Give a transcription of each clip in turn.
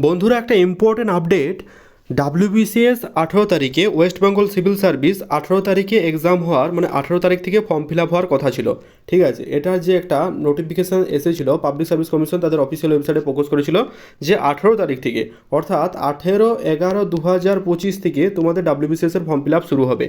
বন্ধুরা একটা important update WBCS আঠেরো তারিখে ওয়েস্ট বেঙ্গল সিভিল সার্ভিস আঠেরো তারিখে এক্সাম হওয়ার মানে আঠেরো তারিখ থেকে ফর্ম ফিল আপ হওয়ার কথা ছিল। ঠিক আছে? এটার যে একটা নোটিফিকেশান এসেছিল পাবলিক সার্ভিস কমিশন তাদের অফিসিয়াল ওয়েবসাইটে ফোকাস করেছিল যে আঠেরো তারিখ থেকে, অর্থাৎ আঠেরো এগারো দু হাজার পঁচিশ থেকে তোমাদের ডাব্লিউবিসিএস এর ফর্ম ফিল আপ শুরু হবে।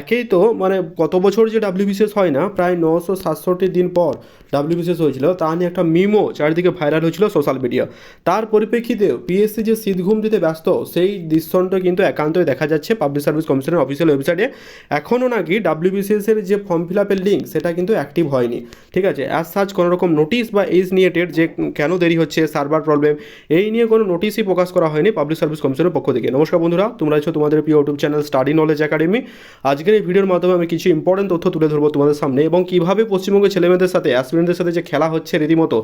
একেই তো মানে কত বছর যে ডাব্লিউবিসিএস হয় না, প্রায় নশো সাতষট্টি দিন পর ডাব্লিউবিসিএস হয়েছিল, তা নিয়ে একটা মিমো চারিদিকে ভাইরাল হয়েছিল সোশ্যাল মিডিয়া তার পরিপ্রেক্ষিতে পিএসসি যে শীতঘুম দিতে ব্যস্ত, সেই দৃশ্যটা কিন্তু একান্তই দেখা যাচ্ছে পাবলিক সার্ভিস কমিশনের অফিসিয়াল ওয়েবসাইটে এখনও নাকি ডাব্লিউবিসিএস এর যে ফর্ম ফিল আপের লিঙ্ক সেটা কিন্তু অ্যাক্টিভ হয়নি। ঠিক আছে? অ্যাজ সার্চ কোনো রকম নোটিশ বা এইজ নিয়ে টেট যে কেন দেরি হচ্ছে সার্ভার প্রবলেম এই নিয়ে কোনো নোটিশই প্রকাশ করা হয়নি পাবলিক সার্ভিস কমিশনের পক্ষ থেকে। নমস্কার বন্ধুরা, তোমরা আছো তোমাদের প্রিয় YouTube channel study knowledge academy আজকের এই ভিডিওর মাধ্যমে আমি কিছু ইম্পর্টেন্ট তথ্য তুলে ধরবো তোমাদের সামনে এবং কীভাবে পশ্চিমবঙ্গের ছেলেমেয়েদের সাথে অ্যাসপিরেন্টদের সাথে যে খেলা হচ্ছে রীতিমতো,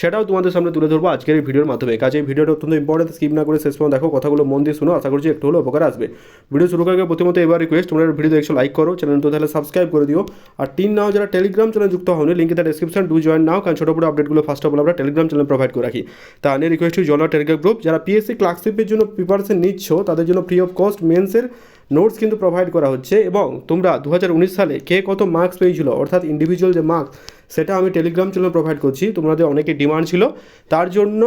সেটাও তোমাদের সামনে তুলে ধরবো আজকের এই ভিডিওর মাধ্যমে। কাজে এই ভিডিওটা অত্যন্ত ইম্পর্টেন্ট স্কিপ না করে শেষ পর্যন্ত দেখো, কথাগুলো মন দিয়ে শুনো। আশা করছি একটু হলেও উপকার আসবে। ভিডিও শুরু করার প্রথমত এবার রিকোয়েস্ট তোমরা ভিডিও দেখছ লাইক করো চ্যানেল তো তাহলে সাবস্ক্রাইব করে দিও। আর তিন নাও, যারা টেলিগ্রাম চ্যানেল যুক্ত হওনি লিঙ্কে তার ডিসক্রিপশন ডু জয়েন নাও কারণ ছোটো বড় আপডেটগুলো ফার্স্ট অফ অল আমরা টেলিগ্রাম চ্যানেল প্রোভাইড করে রাখি। তা নিয়ে রিকোয়েস্ট জল টেলিগ্রাম গ্রুপ যারা পিএসসি ক্লার্কশিপের জন্য প্রিপারেশন নিচ্ছ, তাদের জন্য ফ্রি অফ কস্ট মেন্সের নোটস কিন্তু প্রোভাইড করা হচ্ছে। এবং তোমরা দু হাজার উনিশ সালে কে কত মার্কস পেয়েছিল? অর্থাৎ ইন্ডিভিজুয়াল যে মার্কস সেটা আমি টেলিগ্রাম চ্যানেল প্রোভাইড করছি। তোমাদের অনেকে ডিমান্ড ছিল, তার জন্য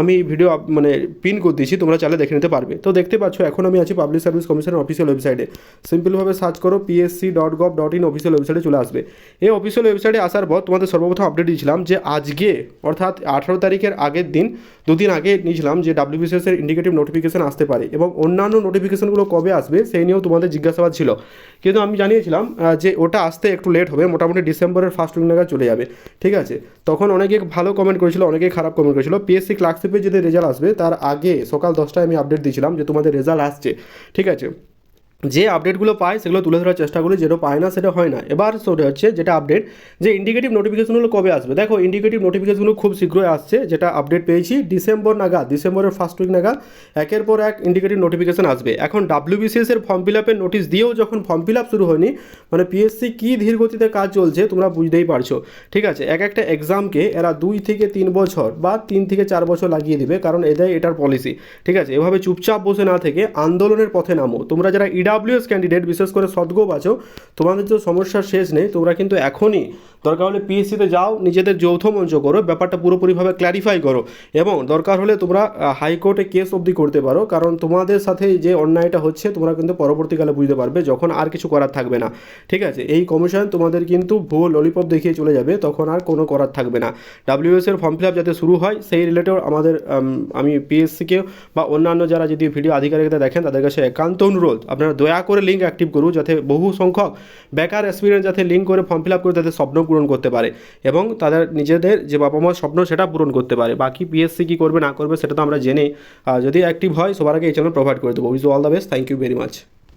আমি ভিডিও মানে পিন করে দিয়েছি, তোমরা চাইলে দেখে নিতে পারবে। তো দেখতে পাচ্ছ, এখন আমি আছি পাবলিক সার্ভিস কমিশনের অফিসিয়াল ওয়েবসাইটে সিম্পলভাবে সার্চ করো P S C dot gov dot in official ওয়েবসাইটে চলে আসবে। এই অফিসিয়াল ওয়েবসাইটে আসার পর তোমাদের সর্বপ্রথম আপডেট দিয়েছিলাম যে আজকে, অর্থাৎ আঠারো তারিখের আগের দিন, দুদিন আগে নিয়েছিলাম যে ডাব্লিউবিসিএস এর ইন্ডিকেটিভ নোটিফিকেশান আসতে পারে এবং অন্যান্য নোটিফিকেশনগুলো কবে আসবে, সেই নিয়েও তোমাদের জিজ্ঞাসাবাদ ছিল। কিন্তু আমি জানিয়েছিলাম যে ওটা আসতে একটু লেট হবে, মোটামুটি ডিসেম্বরের ফার্স্ট উইক নাগাদ চলে যাবে। ঠিক আছে? তখন অনেকে ভালো কমেন্ট করেছিল, অনেকে খারাপ কমেন্ট করেছিল। পিএসসি ক্লার্কশিপের যদি রেজাল্ট আসবে, তার আগে সকাল দশটায় আমি আপডেট দিয়েছিলাম যে তোমাদের রেজাল্ট আসছে। ঠিক আছে? যে আপডেটগুলো পায়, সেগুলো তুলে ধরার চেষ্টা করি, যেটা পায় না, সেটা হয় না। এবার সেটা হচ্ছে যেটা আপডেট যে ইন্ডিকেটিভ নোটিফিকেশনগুলো কবে আসবে? দেখো ইন্ডিকেটিভ নোটিফিকেশনগুলো খুব শীঘ্রই আসছে, যেটা আপডেট পেয়েছি ডিসেম্বর নাগাদ, ডিসেম্বরের ফার্স্ট উইক নাগাদ। একের পর এক ইন্ডিকেটিভ নোটিফিকেশন আসবে। এখন ডাব্লিউবিসিএস এর ফর্ম ফিল আপের নোটিশ দিয়েও যখন ফর্ম ফিল আপ শুরু হয়নি মানে পিএসসি কী ধীর গতিতে কাজ চলছে, তোমরা বুঝতেই পারছ। ঠিক আছে, এক একটা এক্সামকে এরা দুই থেকে তিন বছর বা তিন থেকে চার বছর লাগিয়ে দিবে, কারণ এটাই এটার পলিসি ঠিক আছে, এভাবে চুপচাপ বসে না থেকে আন্দোলনের পথে নামো। তোমরা যারা ইডাব্লিউএস ক্যান্ডিডেট বিশেষ করে সদগোপ আছো, তোমাদের তো সমস্যার শেষ নেই, তোমরা কিন্তু এখনই দরকার হলে পিএসসিতে যাও, নিজেদের যৌথ মঞ্চ করো, ব্যাপারটা পুরোপুরিভাবে ক্ল্যারিফাই করো এবং দরকার হলে তোমরা হাইকোর্টে কেস অবধি করতে পারো, কারণ তোমাদের সাথে যে অন্যায়টা হচ্ছে, তোমরা কিন্তু পরবর্তীকালে বুঝতে পারবে, যখন আর কিছু করার থাকবে না। ঠিক আছে? এই কমিশন তোমাদের কিন্তু ভুয়ো ললিপপ দেখিয়ে চলে যাবে, তখন আর কোনো করার থাকবে না। ডাব্লিউএস এর ফর্ম ফিল আপ যাতে শুরু হয়, সেই রিলেটেড আমাদের আমি পিএসসিকে বা অন্যান্য যারা যদি ভিডিও আধিকারিকদের দেখেন, তাদের কাছে একান্ত অনুরোধ, আপনারা দয়া করে লিঙ্ক অ্যাক্টিভ করুন যাতে বহু সংখ্যক বেকার এক্সপিরিয়েন্স যাতে লিঙ্ক করে ফর্ম ফিল আপ করে তাদের স্বপ্ন পূরণ করতে পারে এবং তাদের নিজেদের যে বাবা মার স্বপ্ন সেটা পূরণ করতে পারে। বাকি পিএসসি কী করবে, না করবে সেটা তো আমরা জেনে যদি অ্যাক্টিভ হয়, সবার আগে এই চ্যানেল প্রোভাইড করে দেবো। With all the best thank you very much